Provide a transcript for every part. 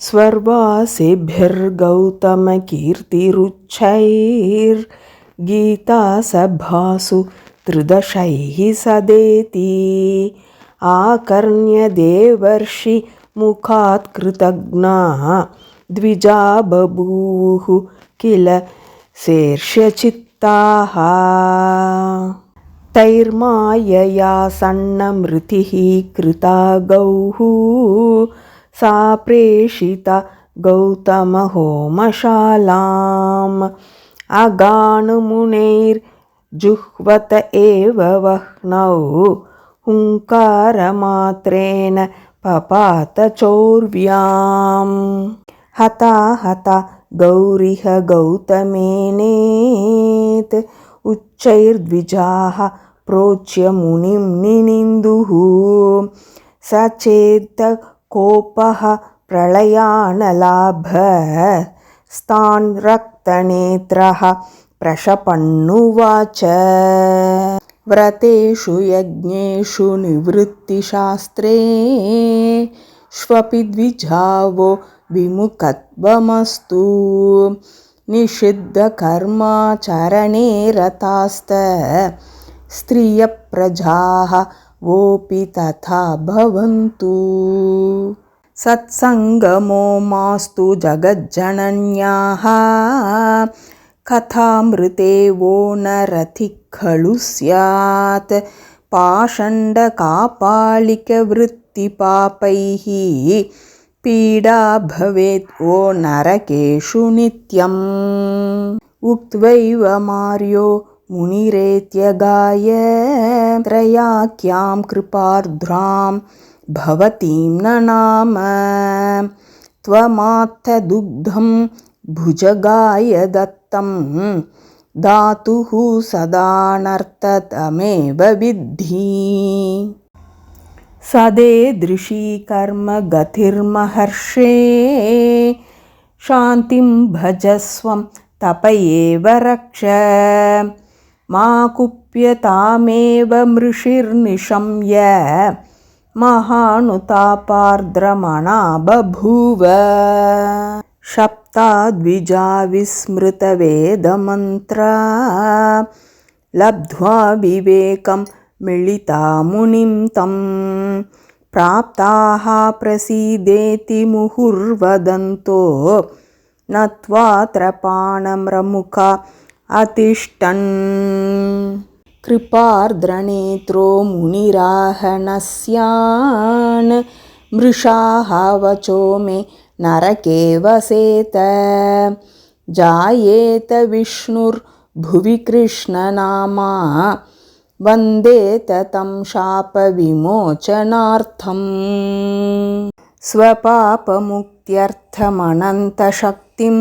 स्वर्वासिभिर्गौतमकीर्तिरुच्छैर्गीतासभासु त्रिदशैः सदेति। आकर्ण्यदेवर्षिमुखात् कृतज्ञाः द्विजा बभूवुः किल शेर्ष्यचित्ताः। तैर्मायया सन्नमृतिः कृता गौः सा प्रेषिता गौतमहोमशालाम्। अगानुमुनैर्जुह्वत एव वह्नौ। हुङ्कारमात्रेण पपात चौर्व्याम् हता हता गौरिह गौतमेनेत्। उच्चैर्द्विजाः प्रोच्य मुनिं निनिन्दुः। स कोपः प्रलयानलाभस्तान् रक्तनेत्रः प्रशपन्नुवाच। व्रतेषु यज्ञेषु निवृत्तिशास्त्रे श्वपि द्विजावो विमुखत्वमस्तु। निषिद्धकर्माचरणे रतास्त। स्त्रियप्रजाः वोऽपि तथा भवन्तु। सत्सङ्गमो मास्तु जगज्जनन्याः। कथामृते वो न खलु स्यात्। पाषण्डकापालिकवृत्तिपापैः पीडा भवेत् वो नरकेषु नित्यम्। उक्त्वैव मार्यो मुनिरेत्यगाय त्रयाख्यां कृपार्द्रां भवतीं न नाम। त्वमात्तदुग्धं भुजगाय दत्तं, धातुः सदानर्थतमेव विद्धि। सदेदृशी कर्मगतिर्महर्षे, शान्तिं भजस्वं तप एव रक्ष। मा कुप्यतामेव मृषिर्निशम्य महानुतापार्द्रमणा बभूव सप्ताद्विजा विस्मृतवेदमन्त्रा। लब्ध्वा विवेकं मिलिता मुनिं तं। प्राप्ताः प्रसीदेति मुहुर्वदन्तो। नत्वात्र पाणम्रमुखा अतिष्ठन् कृपार्द्रनेत्रो मुनिराहनस्यान् मृषाः वचो मे नरके वसेत जायेत विष्णुर्भुवि कृष्णनामा वन्देत तं शापविमोचनार्थम् स्वपापमुक्त्यर्थमनन्तशक्तिं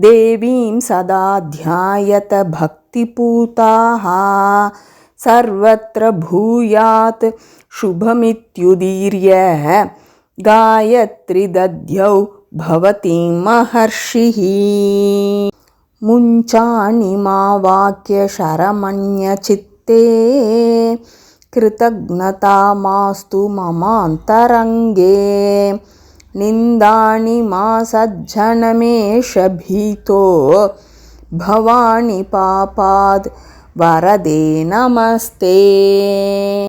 देवीं सदा ध्यायत भक्तिपूताः। सर्वत्र भूयात् शुभमित्युदीर्य। गायत्रिदध्यौ भवतीं महर्षिः। मुञ्चानि मा वाक्यशरमन्यचित्ते कृतज्ञता मास्तु ममान्तरङ्गे निन्दानि मा सज्जनमेष भीतो। भवानि पापाद् वरदे नमस्ते